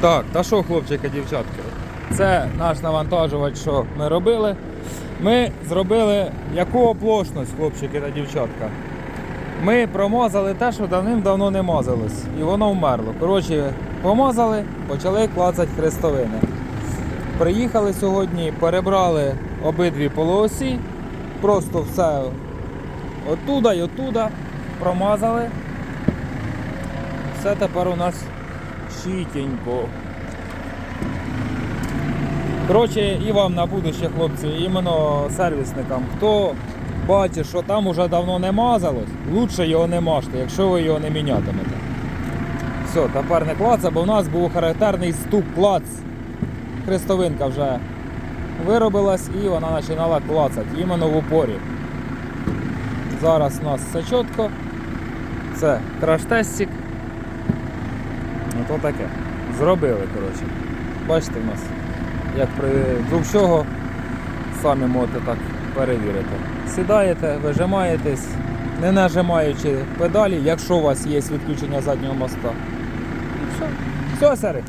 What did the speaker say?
Так, та що, хлопчики, дівчатки? Це наш навантажувач, що ми робили. Ми зробили яку оплошність, хлопчики та дівчатка. Ми промазали те, що давним-давно не мазалось, і воно вмерло. Коротше, помазали, почали клацати хрестовини. Приїхали сьогодні, перебрали обидві полуосі, просто все оттуда і оттуда промазали. Все тепер у нас чітенько. Коротше, і вам на будуще, хлопці, іменно сервісникам. Хто бачить, що там уже давно не мазалось, лучше його не мажте, якщо ви його не мінятимете. Все, тепер не клаца, бо в нас був характерний стук клац. Хрестовинка вже виробилась і вона починала клацати іменно в упорі. Зараз у нас все чітко. Це краш-тестик. Ото таке. Зробили, коротше. Бачите в нас, як при з всього самі можете так перевірити. Сідаєте, вижимаєтесь, не нажимаючи педалі, якщо у вас є відключення заднього моста. І все. Все, сери.